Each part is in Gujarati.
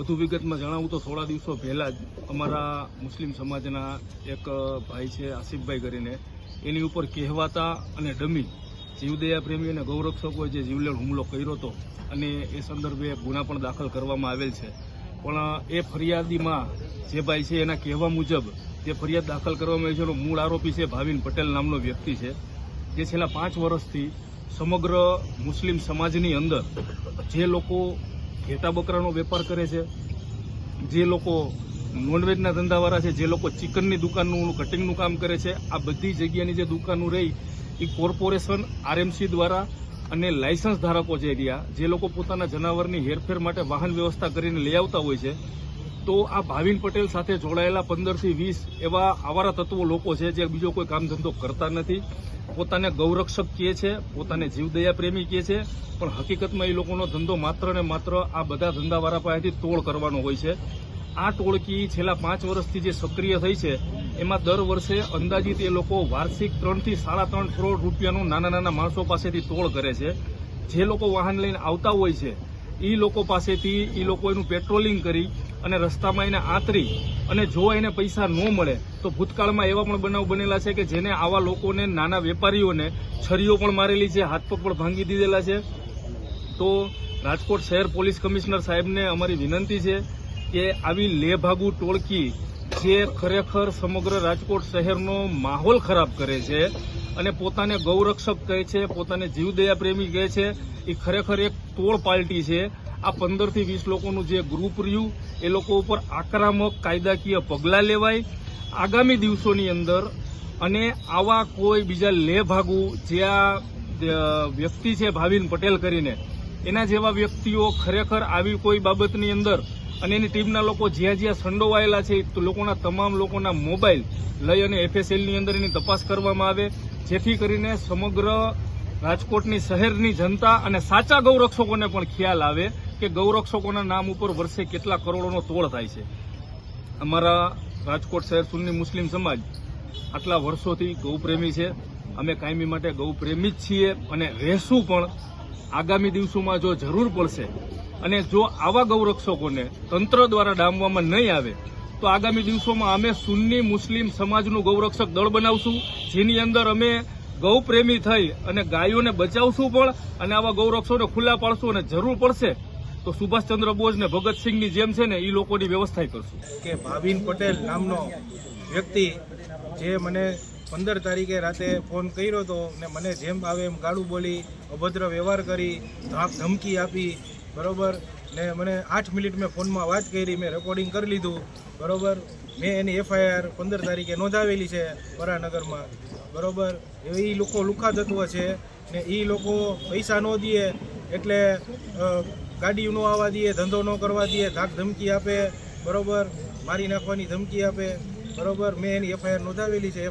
વધુ વિગતમાં જણાવું તો થોડા દિવસો પહેલાં જ અમારા મુસ્લિમ સમાજના એક ભાઈ છે, આસિફભાઈ કરીને. એની ઉપર કહેવાતા અને ડમી જીવદયા પ્રેમી અને ગૌરક્ષકોએ જે જીવલેણ હુમલો કર્યો હતો અને એ સંદર્ભે ગુના પણ દાખલ કરવામાં આવેલ છે. પણ એ ફરિયાદીમાં જે ભાઈ છે, એના કહેવા મુજબ જે ફરિયાદ દાખલ કરવામાં આવી છે. એનો મૂળ આરોપી છે, ભાવિન પટેલ નામનો વ્યક્તિ છે, જે છેલ્લા પાંચ વર્ષથી સમગ્ર મુસ્લિમ સમાજની અંદર જે લોકો ઘેટા બકરાનો વેપાર કરે છે. જે લોકો નોનવેજના ધંધાવાળા છે, જે લોકો ચિકનની દુકાનનું કટિંગનું કામ કરે છે, આ બધી જગ્યાની જે દુકાનો રહી, એ કોર્પોરેશન, આરએમસી દ્વારા અને લાયસન્સ ધારકો જે રહ્યા, જે લોકો પોતાના જનાવરની હેરફેર માટે વાહન વ્યવસ્થા કરીને લઈ આવતા હોય છે, તો આ ભાવિન પટેલ સાથે જોડાયેલા પંદરથી વીસ એવા આવારા તત્વો લોકો છે, જે બીજો કોઈ કામ ધંધો કરતા નથી. પોતાને ગૌરક્ષક કહે છે, પોતાને જીવદયા પ્રેમી કહે છે, પણ હકીકતમાં એ લોકોનો ધંધો માત્ર ને માત્ર આ બધા ધંધાવાળા પાસેથી તોડ કરવાનો હોય છે. આ ટોળકી છેલ્લા પાંચ વર્ષથી જે સક્રિય થઈ છે, એમાં દર વર્ષે અંદાજિત એ લોકો વાર્ષિક ત્રણથી સાડા ત્રણ કરોડ રૂપિયાનું નાના નાના માણસો પાસેથી તોડ કરે છે. જે લોકો વાહન લઈને આવતા હોય છે એ લોકો પાસેથી એ લોકો એનું પેટ્રોલિંગ કરી અને રસ્તામાં એને આંતરી અને જો એને પૈસા ન મળે, તો ભૂતકાળમાં એવા પણ બનાવ બનેલા છે કે જેને આવા લોકોને, નાના વેપારીઓને છરીઓ પણ મારેલી છે, હાથ પગ પણ ભાંગી દીધેલા છે. તો રાજકોટ શહેર પોલીસ કમિશનર સાહેબને અમારી વિનંતી છે કે આવી લેભાગુ ટોળકી જે ખરેખર સમગ્ર રાજકોટ શહેરનો માહોલ ખરાબ કરે છે અને પોતાને ગૌરક્ષક કહે છે, પોતાને જીવદયા પ્રેમી કહે છે, એ ખરેખર એક તોડ પાર્ટી છે. આ પંદરથી વીસ લોકોનું જે ગ્રુપ રહ્યું એ લોકો ઉપર આક્રમક કાયદાકીય પગલાં લેવાય આગામી દિવસોની અંદર અને આવા કોઈ બીજા લેભાગુ જે આ વ્યક્તિ છે ભાવિન પટેલ કરીને, એના જેવા વ્યક્તિઓ ખરેખર આવી કોઈ બાબતની અંદર અને એની ટીમના લોકો જ્યાં જ્યાં સંડોવાયેલા છે, તો લોકોના તમામ લોકોના મોબાઈલ લઈ અને એફએસએલની અંદર એની તપાસ કરવામાં આવે, જેથી કરીને સમગ્ર રાજકોટની શહેરની જનતા અને સાચા ગૌરક્ષકોને પણ ખ્યાલ આવે કે ગૌરક્ષકોના નામ ઉપર વર્ષે કેટલા કરોડોનો તોડ થાય છે. અમારા રાજકોટ શહેર સુન્ની મુસ્લિમ સમાજ આટલા વર્ષોથી ગૌપ્રેમી છે. અમે કાયમી માટે ગૌપ્રેમી જ છીએ અને રહેશું પણ આગામી દિવસોમાં જો જરૂર પડશે અને જો આવા ગૌરક્ષકોને તંત્ર દ્વારા ડામવામાં નહીં આવે, તો આગામી દિવસોમાં અમે સુન્ની મુસ્લિમ સમાજનું ગૌરક્ષક દળ બનાવશું, જેની અંદર અમે ગૌપ્રેમી થઈ અને ગાયોને બચાવશું પણ અને આવા ગૌરક્ષોને ખુલ્લા પાડશું અને જરૂર પડશે તો સુભાષચંદ્ર બોઝ ને ભગતસિંહની જેમ છે ને એ લોકોની વ્યવસ્થા કરશું. કે ભાવિન પટેલ નામનો વ્યક્તિ જે મને પંદર તારીખે રાતે ફોન કર્યો હતો ને મને જેમ આવે એમ ગાળું બોલી, અભદ્ર વ્યવહાર કરી, ધાક ધમકી આપી, બરોબર? ને મને આઠ મિનિટ મેં ફોનમાં વાત કરી, મેં રેકોર્ડિંગ કરી લીધું, બરોબર? મેં એની એફઆઈઆર પંદર તારીખે નોંધાવેલી છે પરાનગરમાં બરોબર? એ લોકો લુખા તત્વ છે ને એ લોકો પૈસા ન દે એટલે ગાડી ન આવવા દઈએ, ધંધો ન કરવા દઈએ, ધાક ધમકી આપે, બરોબર? મારી નાખવાની ધમકી આપે, બરોબર? મેં એની એફઆઈઆર નોંધાવેલી છે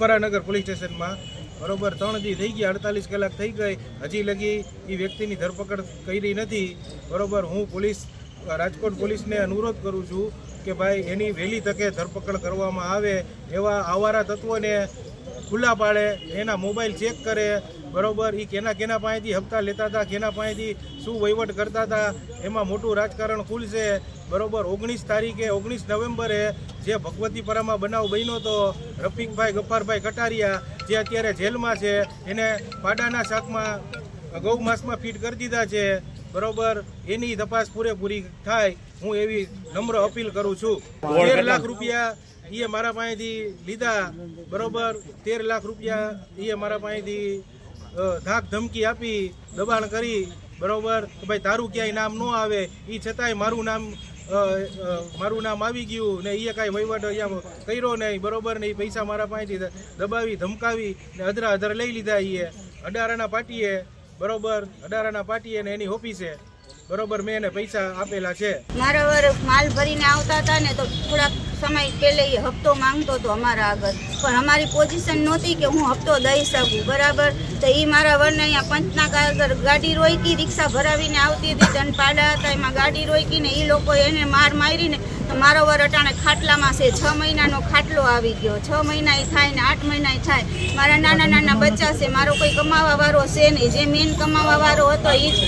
પરાનગર પોલીસ સ્ટેશનમાં, બરોબર? ત્રણ દી થઈ ગયા, અડતાલીસ કલાક થઈ ગઈ, હજી લગી એ વ્યક્તિની ધરપકડ કરી નથી, બરોબર? હું પોલીસ, રાજકોટ પોલીસને અનુરોધ કરું છું કે ભાઈ, એની વહેલી તકે ધરપકડ કરવામાં આવે, એવા આવારા તત્વોને ખુલ્લા પાડે, એના મોબાઈલ ચેક કરે બરોબર એ કેના કેના પાસેથી હપ્તા લેતા હતા કેના પાસેથી શું વહીવટ કરતા હતા એમાં મોટું રાજકારણ ખુલશે. બરોબર ઓગણીસ તારીખે ઓગણીસ નવેમ્બરે જે ભગવતીપરામાં બનાવ બન્યો હતો રફીકભાઈ ગફારભાઈ કટારિયા જે અત્યારે જેલમાં છે એને પાડાના શાકમાં ગૌ માસમાં ફીટ કરી દીધા છે. બરોબર એની તપાસ પૂરેપૂરી થાય હું એવી નમ્ર અપીલ કરું છું. તેર લાખ રૂપિયા એ મારા પાસેથી લીધા. બરોબર તેર લાખ રૂપિયા એ મારા પાસેથી ધાક ધમકી આપી, દબાણ કરી, બરોબર? કે ભાઈ, તારું ક્યાંય નામ ન આવે એ છતાંય મારું નામ મારું નામ આવી ગયું ને એ કાંઈ વહીવટ અહીંયા કર્યો નહીં, બરોબર? ને એ પૈસા મારા પાસેથી દબાવી, ધમકાવી ને અધરા અધર લઈ લીધા એ અડારાના પાટીએ, બરોબર? અડારાના પાટીએ ને એની ઓફિસે, બરોબર? મેં એને પૈસા આપેલા છે. મારા માલ ભરીને આવતા હતા ને તો થોડાક સમય પહેલે એ હપ્તો માંગતો હતો અમારા આગળ. પણ અમારી પોઝિશન નહોતી કે હું હપ્તો દઈ શકું, બરાબર? તો એ મારા વરને અહીંયા પંચના આગળ ગાડી રોકી રિક્ષા ભરાવીને આવતી હતી દંડ પાડા હતા, એમાં ગાડી રોકીને એ લોકો એને માર મારીને મારો વર ખાટલામાં છે. છ મહિનાનો ખાટલો આવી ગયો. છ મહિના થાય ને આઠ મહિના થાય. મારા નાના નાના બચ્ચા છે. મારો કોઈ કમાવા વાળો છે નહીં. જે મેન કમાવા વાળો હતો એ જ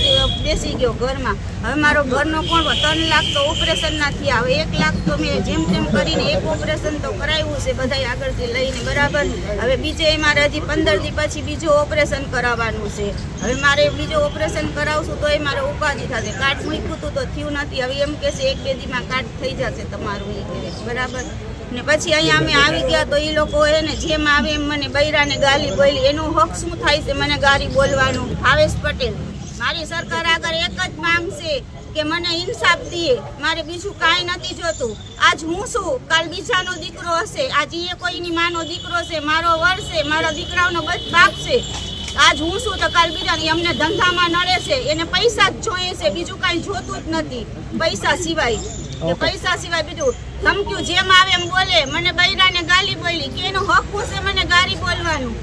બેસી ગયો ઘરમાં. હવે મારો ઘરનો કોણ ત્રણ લાખ તો ઓપરેશનના થયા હવે એક લાખ તો મેં જેમ તેમ કરીને એક ઓપરેશન તો કરાવ્યું છે બધા આગળથી લઈને, બરાબર? હવે બીજે મારે હજી પંદર દી પછી બીજું ઓપરેશન કરાવવાનું છે. હવે મારે બીજું ઓપરેશન કરાવશું તો એ મારે ઉપાધિ થશે. કાર્ડ મૂક્યું હતું તો થયું નથી. હવે એમ કહેશે એક બે દીમાં કાર્ડ થઈ જશે. તમારું એ કહે બરાબર? ને પછી અહીંયા અમે આવી ગયા તો એ લોકો એને જેમ આવે એમ મને બૈરાને ગાલી બોલી. એનો હક શું થાય છે મને ગાલી બોલવાનું? ભાવેશ પટેલ, મારી સરકાર આગળ એક જ માંગ છે કે મને ઇન્સાફ દે. મારે બીજું કાંઈ નથી જોતું. આજ હું છું, કાલ બીજાનો દીકરો હશે. આજ એ કોઈની માનો દીકરો છે, મારો વર છે, મારા દીકરાઓનો બાપ છે. આજ હું છું તો કાલ બીજાની અમને ધંધામાં નડે છે. એને પૈસા જ જોઈએ છે. બીજું કાંઈ જોતું જ નથી. પૈસા સિવાય. પૈસા સિવાય બીજું ધમક્યું જેમ આવે એમ બોલે. મને બૈરાને ગાલી બોલી. કે એનો હક છે મને ગાલી બોલવાનું?